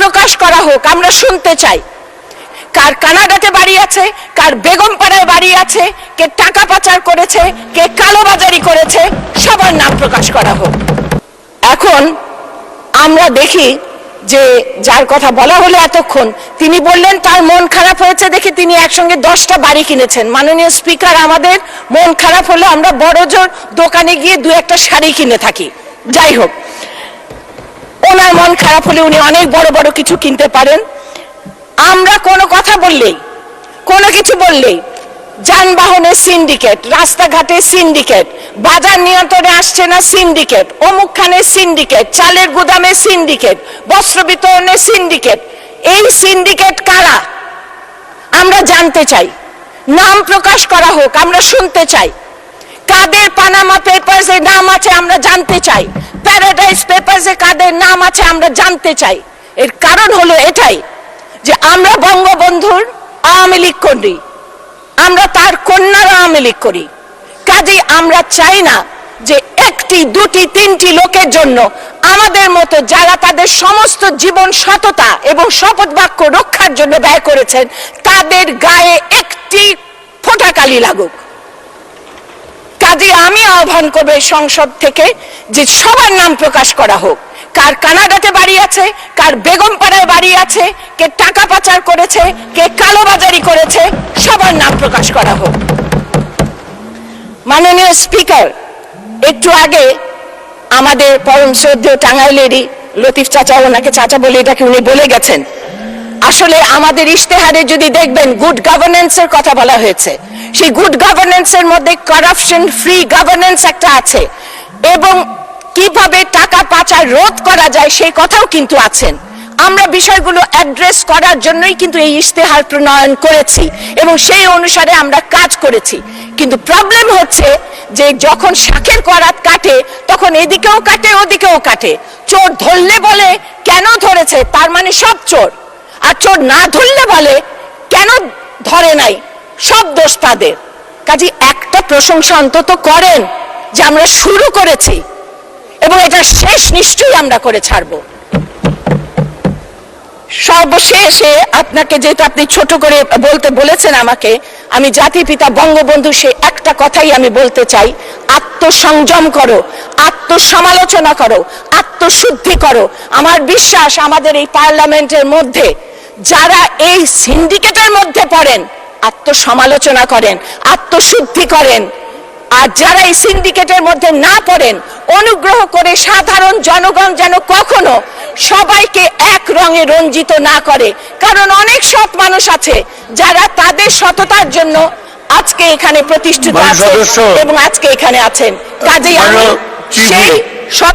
প্রকাশ করা হোক, আমরা শুনতে চাই। কার কানাডাতে বাড়ি আছে, কার বেগমপাড়ায় বাড়ি আছে, কে টাকা পাচার করেছে, কে কালোবাজারি করেছে, সবার নাম প্রকাশ করা হোক। এখন আমরা দেখি যে যার কথা বলা হলো এতক্ষণ, তিনি বললেন, তার মন খারাপ হয়েছে দেখে তিনি একসঙ্গে দশটা বাড়ি কিনেছেন। মাননীয় স্পিকার, আমাদের মন খারাপ হলে আমরা বড় জোর দোকানে গিয়ে দু একটা শাড়ি কিনে থাকি। যাই হোক ওনার মন খারাপ হলে উনি অনেক বড় বড় কিছু কিনতে পারেন। আমরা কোনো কথা বললেই, কোনো কিছু বললেই যানবাহনের সিন্ডিকেট রাস্তাঘাটে সিন্ডিকেট বাজার নিয়ন্ত্রণে আসছে না সিন্ডিকেট অমুকখানে সিন্ডিকেট চালের গুদামে সিন্ডিকেট বস্ত্র বিতরণে সিন্ডিকেট এই সিন্ডিকেট কারা? আমরা জানতে চাই। নাম প্রকাশ করা হোক, আমরা শুনতে চাই। কাদের পানামা পেপারসে নাম আছে, আমরা জানতে চাই। প্যারাডাইস পেপারসে কাদের নাম আছে, আমরা জানতে চাই। এর কারণ হলো এটাই, যে আমরা বঙ্গবন্ধুর আওয়ামী লীগ করি। আমরা তার কন্যার আওয়ামী লীগ করি। কাজেই আমরা চাই না যে একটি, দুটি, তিনটি লোকের জন্য আমাদের মতো যারা তাদের সমস্ত জীবন সততা এবং শপথ বাক্য রক্ষার জন্য ব্যয় করেছেন, তাদের গায়ে একটি ফোঁটাকালি লাগুক। কাজে আমি আহ্বান করব সংসদ থেকে যে সবার নাম প্রকাশ করা হোক। কার কানাডাতে বাড়ি আছে, কার বেগমপাড়ায় বাড়ি আছে, কে টাকা পাচার করেছে, কে কালোবাজারি করেছে, সবার নাম প্রকাশ করা হোক। মাননীয় স্পিকার, একটু আগে আমাদের পরম শ্রদ্ধেয় টাঙ্গাইলেরই লতিফ চাচা, ওনাকে চাচা বলে এটাকে উনি বলে গেছেন। আসলে আমাদের ইশতেহারে যদি দেখবেন গুড গভর্নেন্সের কথা বলা হয়েছে। সেই গুড গভর্নেন্সের মধ্যে কারাপশন ফ্রি গভর্নেন্স একটা আছে। এবং কীভাবে টাকা পাচার, রোধ করা যায় সেই কথাও কিন্তু আছেন। আমরা বিষয়গুলো অ্যাড্রেস করার জন্যই কিন্তু এই ইশতেহার প্রণয়ন করেছি এবং সেই অনুসারে আমরা কাজ করেছি। কিন্তু প্রবলেম হচ্ছে যে যখন শাকের করাত কাটে, তখন এদিকেও কাটে, ওদিকেও কাটে। চোর ধরলে বলে, কেন ধরেছে? তার মানে সব চোর। আর চোর না ধরলে বলে দোষ তাদের। কাজে একটা প্রশংসা অন্তত করেন যে আমরা শুরু করেছি এবং এটা শেষ নিশ্চয়ই আমরা করে ছাড়বো। সর্বশেষে আপনাকে যেহেতু আপনি ছোট করে বলতে বলেছেন আমাকে, আমি জাতির পিতা বঙ্গবন্ধু সে একটা কথাই আমি বলতে চাই। আত্মসংযম করো, আত্মসমালোচনা করো, আত্মশুদ্ধি করো। আমার বিশ্বাস আমাদের এই পার্লামেন্টের মধ্যে যারা এই সিন্ডিকেটের মধ্যে পড়েন আত্মসমালোচনা করেন আত্মশুদ্ধি করেন আর যারা এই সিন্ডিকেটের মধ্যে না পড়েন অনুগ্রহ করে সাধারণ জনগণ যেন কখনো সবাইকে এক রঙে রঞ্জিত না করে কারণ অনেক সৎ মানুষ আছে যারা তাদের সততার জন্য আজকে এখানে প্রতিষ্ঠিত আছে এবং আজকে এখানে আছেন কাজেই আমি সেই। সৎ